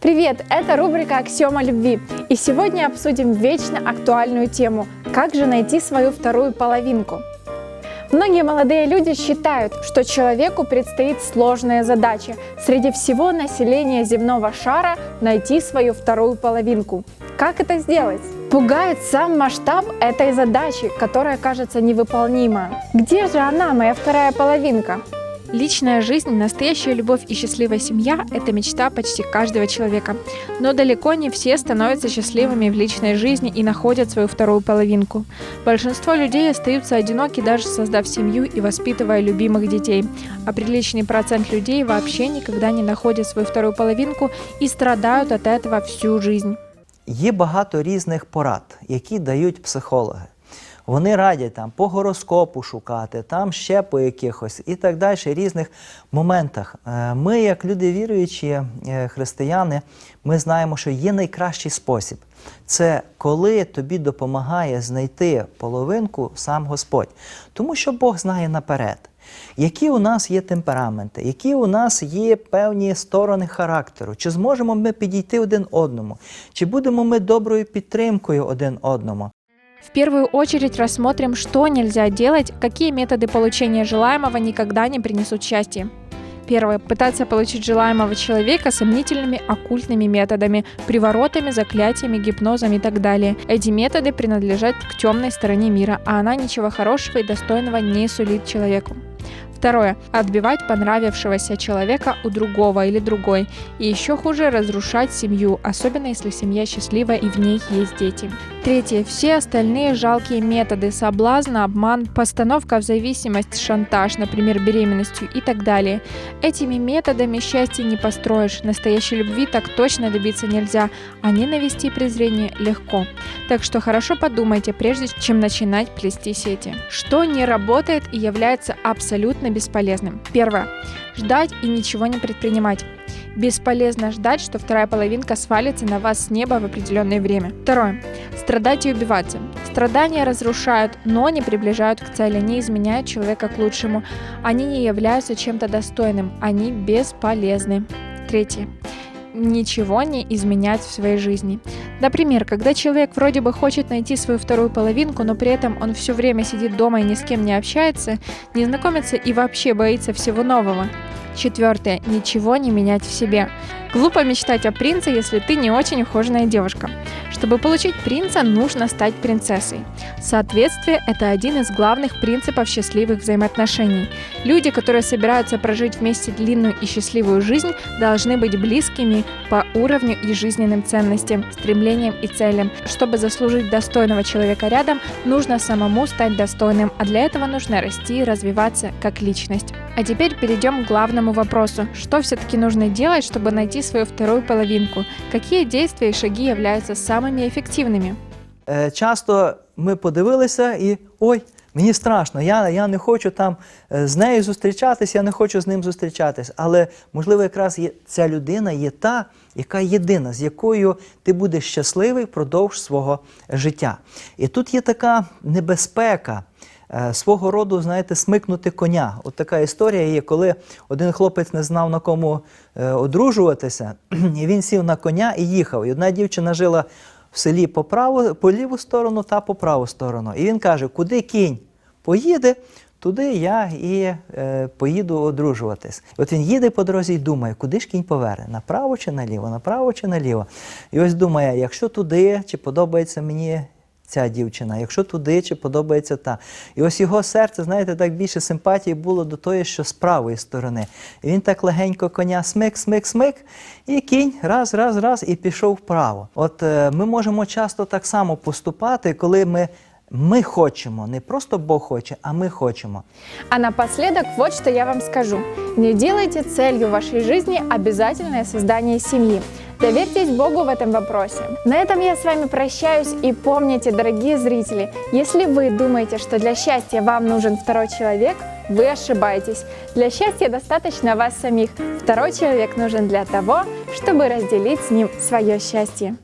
Привет! Это рубрика «Аксиома любви». И сегодня обсудим вечно актуальную тему «Как же найти свою вторую половинку?». Многие молодые люди считают, что человеку предстоит сложная задача среди всего населения земного шара найти свою вторую половинку. Как это сделать? Пугает сам масштаб этой задачи, которая кажется невыполнима. Где же она, моя вторая половинка? Личная жизнь, настоящая любовь и счастливая семья – это мечта почти каждого человека. Но далеко не все становятся счастливыми в личной жизни и находят свою вторую половинку. Большинство людей остаются одиноки, даже создав семью и воспитывая любимых детей. А приличный процент людей вообще никогда не находят свою вторую половинку и страдают от этого всю жизнь. Є багато різних порад, які дають психологи. Вони радять там по гороскопу шукати, там ще по якихось і так далі, різних моментах. Е, Ми, як люди віруючі, е, християни, ми знаємо, що є найкращий спосіб. Це коли тобі допомагає знайти половинку сам Господь. Тому що Бог знає наперед. Які у нас є темпераменти, які у нас є певні сторони характеру, чи зможемо ми підійти один одному, чи будемо ми доброю підтримкою один одному. В первую очередь рассмотрим, что нельзя делать, какие методы получения желаемого никогда не принесут счастья. Первое. Пытаться получить желаемого человека сомнительными оккультными методами, приворотами, заклятиями, гипнозом и так далее. Эти методы принадлежат к темной стороне мира, а она ничего хорошего и достойного не сулит человеку. Второе. Отбивать понравившегося человека у другого или другой. И еще хуже разрушать семью, особенно если семья счастливая и в ней есть дети. Третье. Все остальные жалкие методы соблазн, обман, постановка в зависимость, шантаж, например, беременностью и так далее. Этими методами счастья не построишь. Настоящей любви так точно добиться нельзя, а ненависти и презрение легко. Так что хорошо подумайте, прежде чем начинать плести сети. Что не работает и является абсолютно бесполезным. Первое. Ждать и ничего не предпринимать. Бесполезно ждать, что вторая половинка свалится на вас с неба в определенное время. Второе. Страдать и убиваться. Страдания разрушают, но не приближают к цели, не изменяют человека к лучшему. Они не являются чем-то достойным, они бесполезны. Третье ничего не изменять в своей жизни. Например, когда человек вроде бы хочет найти свою вторую половинку, но при этом он все время сидит дома и ни с кем не общается, не знакомится и вообще боится всего нового. Четвертое. Ничего не менять в себе. Глупо мечтать о принце, если ты не очень ухоженная девушка. Чтобы получить принца, нужно стать принцессой. Соответствие – это один из главных принципов счастливых взаимоотношений. Люди, которые собираются прожить вместе длинную и счастливую жизнь, должны быть близкими по уровню и жизненным ценностям, стремлениям и целям. Чтобы заслужить достойного человека рядом, нужно самому стать достойным, а для этого нужно расти и развиваться как личность. А теперь перейдем к главному вопросу. Что все-таки нужно делать, чтобы найти свою вторую половинку? Какие действия и шаги являются самыми эффективными? Е, Часто ми подивилися і ой, мені страшно, я, я не хочу там е, з нею зустрічатись, я не хочу з ним зустрічатись. Але можливо, якраз є, ця людина є та, яка єдина, з якою ти будеш щасливий впродовж свого життя. І тут є така небезпека. е, Свого роду, знаєте, смикнути коня. От така історія є, коли один хлопець не знав на кому е, одружуватися, і він сів на коня і їхав. І одна дівчина жила в селі по праву, по ліву сторону та по праву сторону. І він каже, куди кінь поїде, туди я і е, поїду одружуватись. От він їде по дорозі і думає, куди ж кінь поверне, направо чи наліво, направо чи наліво. І ось думає, якщо туди, чи подобається мені ця дівчина, якщо туди, чи подобається та. І ось його серце, знаєте, так більше симпатії було до тої, що з правої сторони. І він так легенько коня смик, смик, смик, і кінь раз, раз, раз, і пішов вправо. От е, ми можемо часто так само поступати, коли ми, ми хочемо, не просто Бог хоче, а ми хочемо. А напоследок вот что я вам скажу. Не делайте целью вашей жизни обязательное создание семьи. Доверьтесь Богу в этом вопросе. На этом я с вами прощаюсь и помните, дорогие зрители, если вы думаете, что для счастья вам нужен второй человек, вы ошибаетесь. Для счастья достаточно вас самих. Второй человек нужен для того, чтобы разделить с ним свое счастье.